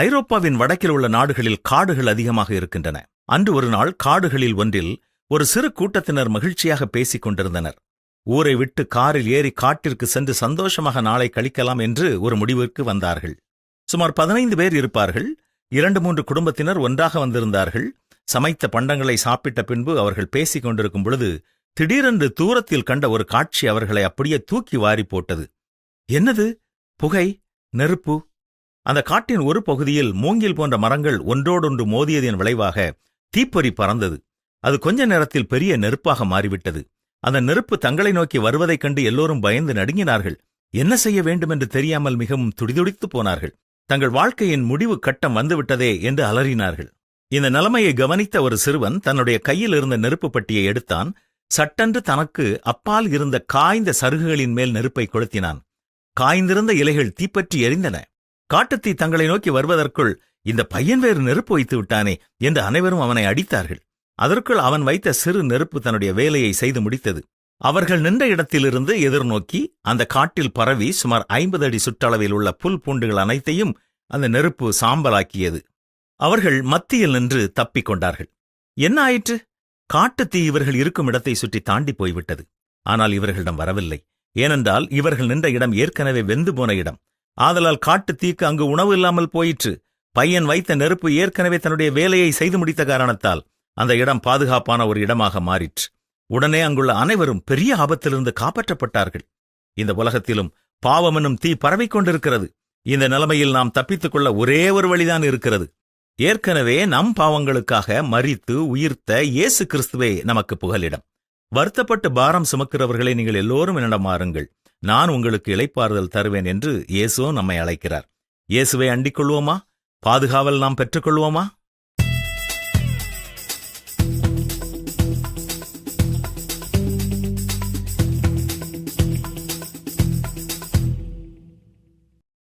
ஐரோப்பாவின் வடக்கில் உள்ள நாடுகளில் காடுகள் அதிகமாக இருக்கின்றன. அன்று ஒரு நாள் காடுகளில் ஒன்றில் ஒரு சிறு கூட்டத்தினர் மகிழ்ச்சியாக பேசிக் கொண்டிருந்தனர். ஊரை விட்டு காரில் ஏறி காட்டிற்கு சென்று சந்தோஷமாக நாளை கழிக்கலாம் என்று ஒரு முடிவிற்கு வந்தார்கள். சுமார் பதினைந்து பேர் இருப்பார்கள். இரண்டு மூன்று குடும்பத்தினர் ஒன்றாக வந்திருந்தார்கள். சமைத்த பண்டங்களை சாப்பிட்ட பின்பு அவர்கள் பேசிக் கொண்டிருக்கும் பொழுது திடீரென்று தூரத்தில் கண்ட ஒரு காட்சி அவர்களை அப்படியே தூக்கி வாரி போட்டது. என்னது? புகை? நெருப்பு? அந்த காட்டின் ஒரு பகுதியில் மூங்கில் போன்ற மரங்கள் ஒன்றோடொன்று மோதியதின் விளைவாக தீப்பொறி பறந்தது. அது கொஞ்ச நேரத்தில் பெரிய நெருப்பாக மாறிவிட்டது. அந்த நெருப்பு தங்களை நோக்கி வருவதைக் கண்டு எல்லோரும் பயந்து நடுங்கினார்கள். என்ன செய்ய வேண்டும் என்று தெரியாமல் மிகவும் துடிதுடித்துப் போனார்கள். தங்கள் வாழ்க்கையின் முடிவு கட்டம் வந்துவிட்டதே என்று அலறினார்கள். இந்த நிலைமையை கவனித்த ஒரு சிறுவன் தன்னுடைய கையில் இருந்த நெருப்பு பட்டியை எடுத்தான். சட்டென்று தனக்கு அப்பால் இருந்த காய்ந்த சருகுகளின் மேல் நெருப்பை கொளுத்தினான். காய்ந்திருந்த இலைகள் தீப்பற்றி எரிந்தன. காட்டுத்தீ தங்களை நோக்கி வருவதற்குள் இந்த பையன் வேறு நெருப்பு வைத்து விட்டானே என்று அனைவரும் அவனை அடித்தார்கள். அதற்குள் அவன் வைத்த சிறு நெருப்பு தன்னுடைய வேலையை செய்து முடித்தது. அவர்கள் நின்ற இடத்திலிருந்து எதிர்நோக்கி அந்த காட்டில் பரவி சுமார் ஐம்பது அடி சுற்றளவில் உள்ள புல் பூண்டுகள் அனைத்தையும் அந்த நெருப்பு சாம்பலாக்கியது. அவர்கள் மத்தியில் நின்று தப்பிக் கொண்டார்கள். என்ன ஆயிற்று? காட்டுத் தீ இவர்கள் இருக்கும் இடத்தை சுற்றி தாண்டி போய்விட்டது. ஆனால் இவர்களிடம் வரவில்லை. ஏனென்றால் இவர்கள் நின்ற இடம் ஏற்கனவே வெந்து போன இடம். ஆதலால் காட்டுத் தீக்கு அங்கு உணவு இல்லாமல் போயிற்று. பையன் வைத்த நெருப்பு ஏற்கனவே தன்னுடைய வேலையை செய்து முடித்த காரணத்தால் அந்த இடம் பாதுகாப்பான ஒரு இடமாக மாறிற்று. உடனே அங்குள்ள அனைவரும் பெரிய ஆபத்திலிருந்து காப்பாற்றப்பட்டார்கள். இந்த உலகத்திலும் பாவமெனும் தீ பரவிக் கொண்டிருக்கிறது. இந்த நிலைமையில் நாம் தப்பித்துக் கொள்ள ஒரே ஒரு வழிதான் இருக்கிறது. ஏற்கனவே நம் பாவங்களுக்காக மறித்து உயிர்த்த இயேசு கிறிஸ்துவே நமக்கு புகலிடம். வருத்தப்பட்டு பாரம் சுமக்கிறவர்களை நீங்கள் எல்லோரும் என்னிடம் மாறுங்கள். நான் உங்களுக்கு இளைப்பாறுதல் தருவேன் என்று இயேசுவும் நம்மை அழைக்கிறார். இயேசுவை அண்டிக் கொள்வோமா பாதுகாவல் நாம் பெற்றுக்கொள்வோமா?